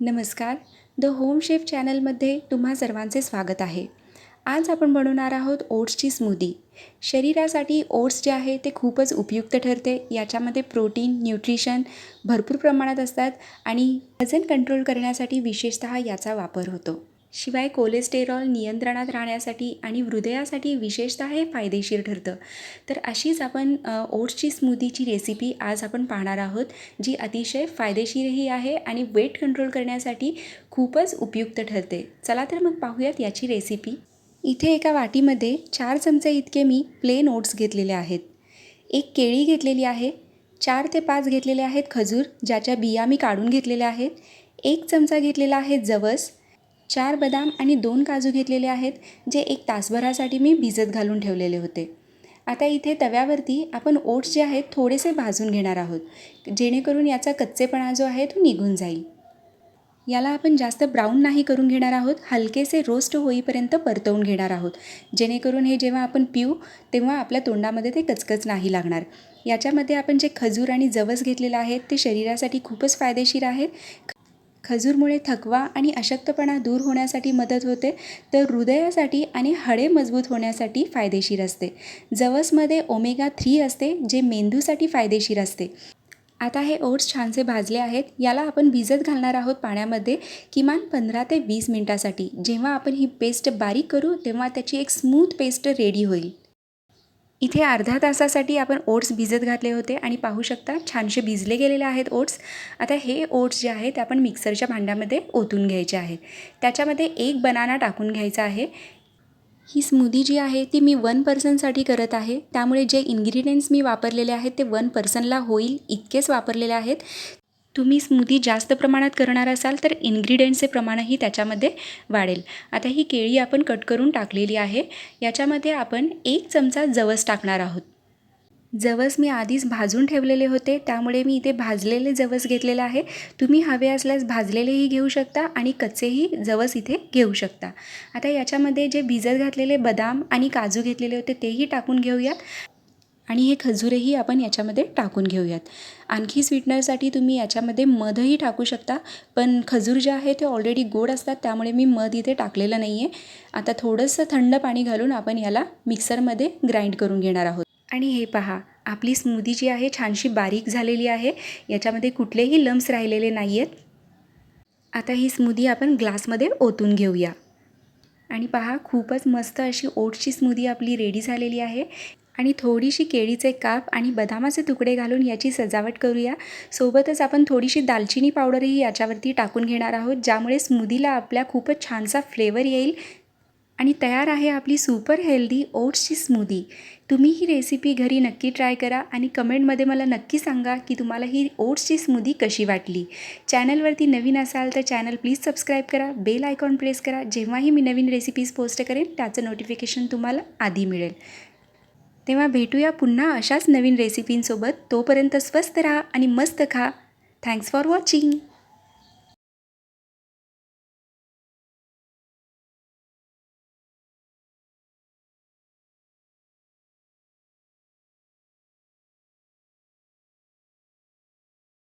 नमस्कार. The home chef चॅनलमध्ये तुम्हा सर्वांचे स्वागत आहे. आज आपण बनवणार आहोत ओट्सची स्मूदी. शरीरासाठी ओट्स जे आहे ते खूपच उपयुक्त ठरते. याच्यामध्ये प्रोटीन न्यूट्रिशन भरपूर प्रमाणात असतात आणि वजन कंट्रोल करण्यासाठी विशेषतः याचा वापर होतो. शिवाय कोलेस्टेरॉल नियंत्रणात राहण्यासाठी आणि हृदयासाठी विशेषतः हे फायदेशीर ठरतं. तर अशीच आपण ओट्सची स्मूदीची रेसिपी आज आपण पाहणार आहोत जी अतिशय फायदेशीरही आहे आणि वेट कंट्रोल करण्यासाठी खूपच उपयुक्त ठरते. चला तर मग पाहूयात याची रेसिपी. इथे एका वाटीमध्ये चार चमचे इतके मी प्लेन ओट्स घेतलेले आहेत. एक केळी घेतलेली आहे चार ते पाच घेतलेले आहेत खजूर ज्याच्या बिया मी काढून घेतलेल्या आहेत. एक चमचा घेतलेला आहे जवस चार बदाम आणि दोन काजू घेतलेले आहेत जे एक तासभरासाठी मी भिजत घालून ठेवलेले होते. आता इथे तव्यावरती आपण ओट्स जे आहेत थोडेसे भाजून घेणार आहोत जेणेकरून याचा कच्चेपणा जो आहे तो निघून जाईल. याला आपण जास्त ब्राऊन नाही करून घेणार आहोत हलकेसे रोस्ट होईपर्यंत परतवून घेणार आहोत जेणेकरून हे जेव्हा आपण पिऊ तेव्हा आपल्या तोंडामध्ये ते कचकच नाही लागणार. याच्यामध्ये आपण जे खजूर आणि जवस घेतलेलं आहे ते शरीरासाठी खूपच फायदेशीर आहे. खजूरमुळे थकवा आणि अशक्तपणा दूर होण्यासाठी मदत होते तर हृदयासाठी आणि हाडे मजबूत होण्यासाठी फायदेशीर असते. जवसमध्ये ओमेगा थ्री असते जे मेंदूसाठी फायदेशीर असते. आता हे ओट्स छानसे भाजले आहेत. याला आपण भिजत घालणार आहोत पाण्यामध्ये किमान पंधरा ते वीस मिनटासाठी. जेव्हा आपण ही पेस्ट बारीक करू तेव्हा त्याची एक स्मूथ पेस्ट रेडी होईल. इथे अर्ध्या तासासाठी आपण ओट्स भिजत घातले होते आणि पाहू शकता छानसे भिजले गेलेले आहेत ओट्स. आता हे ओट्स जे आहेत ते आपण मिक्सरच्या भांड्यामध्ये ओतून घ्यायचे आहेत. त्याच्यामध्ये एक बनाना टाकून घ्यायचा आहे. ही स्मूदी जी आहे ती मी वन पर्सनसाठी करत आहे. त्यामुळे जे इन्ग्रेडियंट्स मी वापरलेले आहेत ते वन पर्सनला होईल इतकेच वापरलेले आहेत. तुम्ही स्मूदी जास्त प्रमाणात करणार असाल तर इन्ग्रेडियंट्सचे प्रमाणही त्याच्यामध्ये वाढेल. आता ही केळी आपण कट करून टाकलेली आहे. याच्यामध्ये आपण एक चमचा जवस टाकणार आहोत. जवस मी आधीच भाजून ठेवलेले होते त्यामुळे मी इथे भाजलेले जवस घेतलेले आहे. तुम्ही हवे असल्यास भाजलेलेही घेऊ शकता आणि कच्चेही जवस इथे घेऊ शकता. आता याच्यामध्ये जे भिजत घातलेले बदाम आणि काजू घेतलेले होते तेही टाकून घेऊयात. आणि हे खजूरही आपण याच्यामध्ये टाकून घेऊयात. आणखी स्वीटनरसाठी तुम्ही याच्यामध्ये मधही टाकू शकता पण खजूर जे आहे ते ऑलरेडी गोड असतात त्यामुळे मी मध इथे टाकलेलं नाही आहे आता थोडंसं थंड पाणी घालून आपण याला मिक्सरमध्ये ग्राइंड करून घेणार आहोत. आणि हे पहा आपली स्मूदी जी आहे छानशी बारीक झालेली आहे याच्यामध्ये कुठलेही लम्स राहिलेले नाही आहेत आता ही स्मूदी आपण ग्लासमध्ये ओतून घेऊया. आणि पहा खूपच मस्त अशी ओट्सची स्मूदी आपली रेडी झालेली आहे. आणि थोडीशी केळीचे काप आणि बदामाचे तुकडे घालून याची सजावट करूया. सोबतच आपण थोडीशी दालचिनी पावडरही याच्यावरती टाकून घेणार आहोत ज्यामुळे स्मूदीला आपल्या खूपच छानसा फ्लेवर येईल. आणि तयार आहे आपली सुपर हेल्दी ओट्सची स्मूदी. तुम्ही ही रेसिपी घरी नक्की ट्राय करा आणि कमेंटमध्ये मला नक्की सांगा की तुम्हाला ही ओट्सची स्मूदी कशी वाटली. चॅनलवरती नवीन असाल तर चॅनल प्लीज सबस्क्राईब करा बेल आयकॉन प्रेस करा. जेव्हाही मी नवीन रेसिपीज पोस्ट करेन त्याचं नोटिफिकेशन तुम्हाला आधी मिळेल. तेव्हा भेटूया पुन्हा अशाच नवीन रेसिपींसोबत तोपर्यंत स्वस्त राहा आणि मस्त खा. Thanks for watching